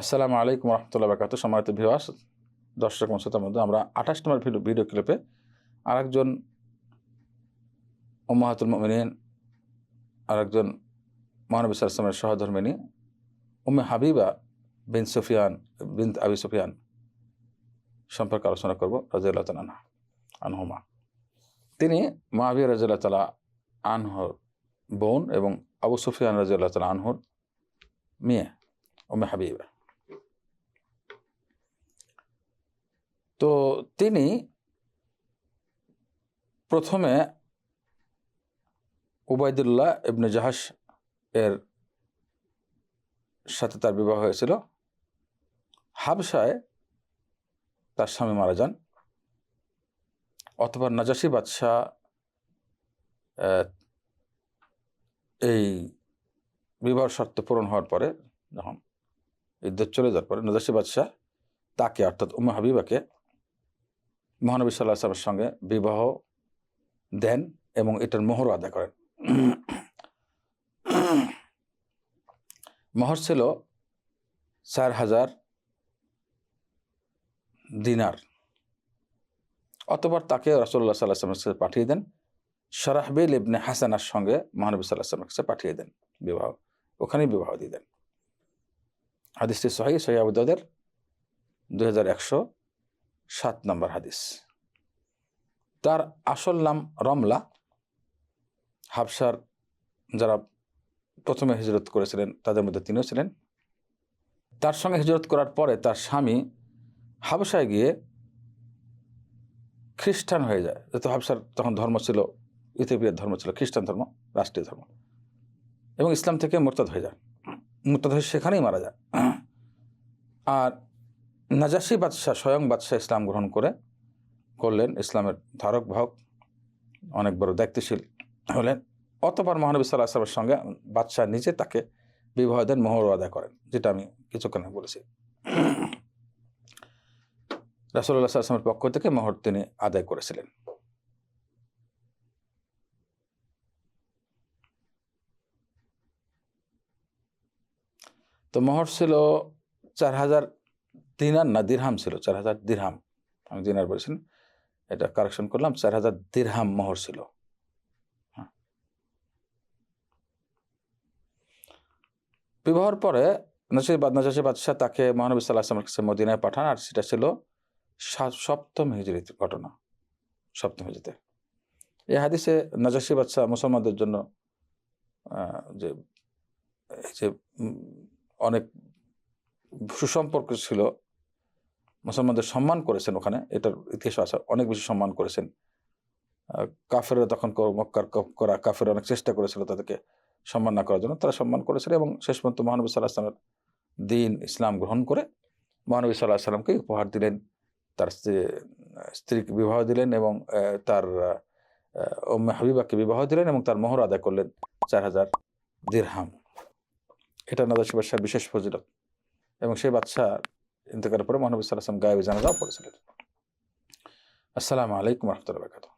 আসসালামু আলাইকুম রহমতুল্লাহ বাকাত সম্মানিত ভিওয়াস দর্শক শ্রোতার মধ্যে আমরা আঠাশ নম্বর ভিডিও ভিডিও ক্লিপে আরেকজন ওম্মাহাতুল মিনীন আরেকজন মহানবী সাল্লামের সহধর্মিনী, উম্মে হাবিবা বিন সুফিয়ান, বিন আবি সুফিয়ান সম্পর্কে আলোচনা করব রাজিউল্লাহ তালা আনহুমা। তিনি মহাবিয়া রাজিউল্লাহ তালা আনহর বোন এবং আবু সুফিয়ান রাজিউল্লাহ তালা আনহুর মেয়ে, উম্মে হাবিবা। তো তিনি প্রথমে উবায়দুল্লাহ ইবনে জাহাস এর সাথে তার বিবাহ হয়েছিল। হাবসায় তার স্বামী মারা যান। অথবা নাজাসি বাদশাহ এই বিবাহ শর্ত পূরণ হওয়ার পরে যখন ইদ্যুৎ চলে যাওয়ার পরে নাজাসি বাদশাহ তাকে, অর্থাৎ উমা হাবিবাকে মহানবী সাল্লাহ সাল্লামের সঙ্গে বিবাহ দেন এবং এটার মোহর আদায় করেন। মোহর ছিল চার হাজার দিনার। অতবার তাকে রসল্লাহ সাল্লাহ সাল্লামের কাছে পাঠিয়ে দেন। সরাহবিল ইবনে হাসানার সঙ্গে মহানবী সাল্লাহ সাল্লামের কাছে পাঠিয়ে দেন বিবাহ। ওখানেই বিবাহ দিয়ে দেন। হাদিসটি সহি সহি আবুদাদের দুই হাজার একশো সাত নম্বর হাদিস। তার আসল নাম রমলা। হাবসার যারা প্রথমে হিজরত করেছিলেন, তাদের মধ্যে তিনিও ছিলেন। তার সঙ্গে হিজরত করার পরে তার স্বামী হাবসায় গিয়ে খ্রিস্টান হয়ে যায়। যেহেতু হাবসার তখন ধর্ম ছিল, ইথিওপিয়ার ধর্ম ছিল, খ্রিস্টান ধর্ম, রাষ্ট্রীয় ধর্ম। এবং ইসলাম থেকে মোরতাদ হয়ে যায়। মোরতাদ হয়ে সেখানেই মারা যায়। আর নাজাসি বাদশাহ স্বয়ং বাদশাহ ইসলাম গ্রহণ করে করলেন ইসলামের ধারক বাহক অনেক বড় দায়িত্বশীল হলেন। অতবার মহানবী সাল্লাহ আসলামের সঙ্গে বাদশাহ নিজে তাকে বিবাহ দেন মোহর আদায় করেন, যেটা আমি কিছুক্ষণ বলেছি। রাসুল্লাহ আসলামের পক্ষ থেকে মোহর তিনি আদায় করেছিলেন। তো মোহর ছিল চার হাজার দিনার না দিরহাম ছিল, চার হাজার দিরহাম। আমি দিনার বলেছেন এটা কারেকশন করলাম, চার হাজার দিরহাম মোহর ছিল। হ্যাঁ। বিবাহর পরে নাসির বাদ নাজাসি বাদশাহ তাকে মহানবী সাল্লাহ আসলামের কাছে মদিনায় পাঠান, আর সেটা ছিল সপ্তম হিজড়ির ঘটনা, সপ্তম হিজড়িতে এই হাদিসে নাজাসি বাদশাহ মুসলমানদের জন্য যে অনেক সুসম্পর্ক ছিল। মুসলমানদের সম্মান করেছেন ওখানে এটার ইতিহাস আছে অনেক বেশি সম্মান করেছেন। আহ, কাফেররা তখন মক্কার করা কাফের অনেক চেষ্টা করেছিল তাদেরকে সম্মান না করার জন্য তারা সম্মান করেছিল এবং শেষ পর্যন্ত মহানবী সাল্লাহ আসলামের দিন ইসলাম গ্রহণ করে মহানবী সাল্লাহ সাল্লামকে উপহার দিলেন তার স্ত্রী- স্ত্রীকে বিবাহ দিলেন এবং তার ওম্মে হাবিবাকে বিবাহ দিলেন এবং তার মোহর আদায় করলেন চার হাজার দিরহাম। এটা নাদাসি বাদশাহ বিশেষ ফজিলত। এবং সেই বাচ্চা ইন্তকারের পরে মহানবী সাল্লাহ আসলাম গায়েবী জানাজাও পড়েছিলেন। আসসালামু আলাইকুম রহমতুল্লাহ